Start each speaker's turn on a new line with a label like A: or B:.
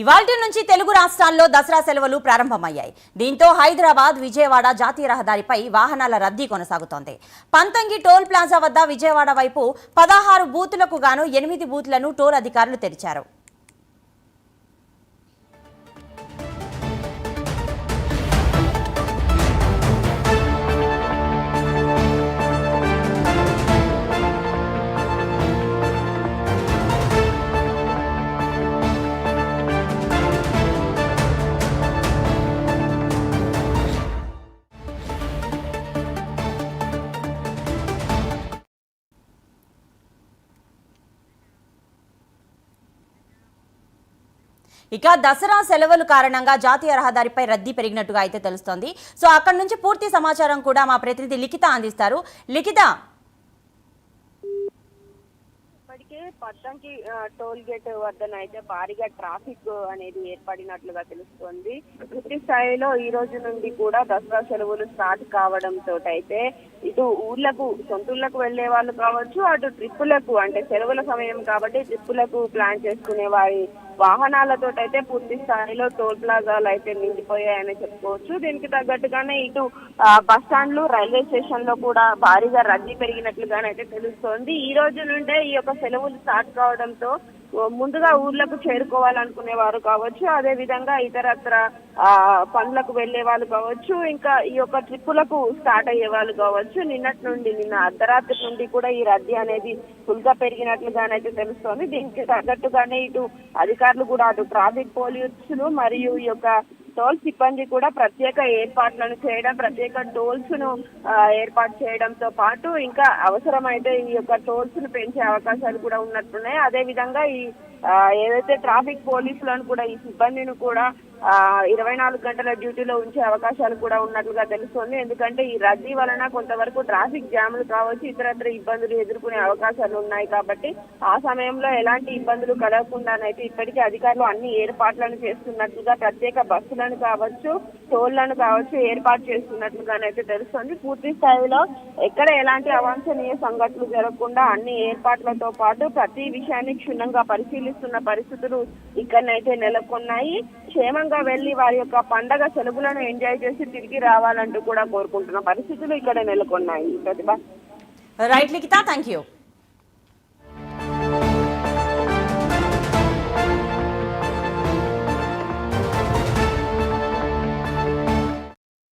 A: ఇవాల్టి నుంచి తెలుగు రాష్ట్రాల్లో దసరా సెలవులు ప్రారంభమయ్యాయి. దీంతో హైదరాబాద్ విజయవాడ జాతీయ రహదారిపై వాహనాల రద్దీ కొనసాగుతోంది. పంతంగి టోల్ ప్లాజా వద్ద విజయవాడ వైపు పదహారు బూతులకు గాను ఎనిమిది బూత్లను టోల్ అధికారులు తెరిచారు. ఇక దసరా సెలవుల కారణంగా జాతీయ రహదారిపై రద్దీ పెరిగినట్టుగా అయితే తెలుస్తోంది. సో అక్కడి నుంచి పూర్తి సమాచారం కూడా మా ప్రతినిధి లిఖిత అందిస్తారు. లిఖిత
B: ఇప్పటికే పద్దంకి టోల్ గేట్ వద్దనైతే భారీగా ట్రాఫిక్ అనేది ఏర్పడినట్లుగా తెలుస్తోంది. పూర్తి స్థాయిలో ఈ రోజు నుండి కూడా దసరా సెలవులు స్టార్ట్ కావడంతో అయితే ఇటు ఊర్లకు సొంతూర్లకు వెళ్ళే వాళ్ళు కావచ్చు అటు ట్రిప్పులకు అంటే సెలవుల సమయం కాబట్టి ట్రిప్పులకు ప్లాన్ చేసుకునే వారి వాహనాలతో అయితే పూర్తి స్థాయిలో టోల్ ప్లాజాలు అయితే నిండిపోయాయని చెప్పుకోవచ్చు. దీనికి తగ్గట్టుగానే ఇటు బస్ స్టాండ్లు రైల్వే స్టేషన్లో కూడా భారీగా రద్దీ పెరిగినట్లుగానైతే తెలుస్తోంది. ఈ రోజు నుండే ఈ యొక్క సెలవులు స్టార్ట్ కావడంతో ముందుగా ఊర్లకు చేరుకోవాలనుకునే వారు కావచ్చు అదే విధంగా ఇతరత్ర ఆ, పనులకు వెళ్ళే వాళ్ళు కావచ్చు ఇంకా ఈ యొక్క ట్రిప్పులకు స్టార్ట్ అయ్యే వాళ్ళు కావచ్చు. నిన్నటి నుండి నిన్న అర్ధరాత్రి నుండి కూడా ఈ రద్దీ అనేది ఫుల్గా పెరిగినట్లుగానైతే తెలుస్తోంది. దీనికి తగ్గట్టుగానే ఇటు అధికారులు కూడా అటు ట్రాఫిక్ పోలీసులు మరియు ఈ యొక్క టోల్ సిబ్బంది కూడా ప్రత్యేక ఏర్పాట్లను చేయడం ప్రత్యేక టోల్స్ను ఆ, ఏర్పాటు చేయడంతో పాటు ఇంకా అవసరమైతే ఈ యొక్క టోల్స్ను పెంచే అవకాశాలు కూడా ఉన్నట్టున్నాయి. అదే విధంగా ఈ ఏదైతే ట్రాఫిక్ పోలీసులను కూడా ఈ సిబ్బందిని కూడా ఇరవై నాలుగు గంటల డ్యూటీలో ఉంచే అవకాశాలు కూడా ఉన్నట్లుగా తెలుస్తోంది. ఎందుకంటే ఈ రద్దీ వలన కొంతవరకు ట్రాఫిక్ జామ్లు కావచ్చు ఇతరత్ర ఇబ్బందులు ఎదుర్కొనే అవకాశాలు ఉన్నాయి కాబట్టి ఆ సమయంలో ఎలాంటి ఇబ్బందులు కలగకుండానైతే ఇప్పటికే అధికారులు అన్ని ఏర్పాట్లను చేస్తున్నట్లుగా ప్రత్యేక బస్సులను కావచ్చు టోళ్ళను కావచ్చు ఏర్పాటు చేస్తున్నట్లుగానైతే తెలుస్తోంది. పూర్తి స్థాయిలో ఎక్కడ ఎలాంటి అవాంఛనీయ సంఘటనలు జరగకుండా అన్ని ఏర్పాట్లతో పాటు ప్రతి విషయాన్ని క్షుణ్ణంగా పరిశీలిస్తున్న పరిస్థితులు ఇక్కడనైతే నెలకొన్నాయి. క్షేమంగా వెళ్ళి వారి యొక్క పండగ సెలవులను ఎంజాయ్ చేసి తిరిగి రావాలంటూ కూడా కోరుకుంటున్న పరిస్థితులు ఇక్కడ నెలకొన్నాయి. Pratibha.
A: Right Likhita thank you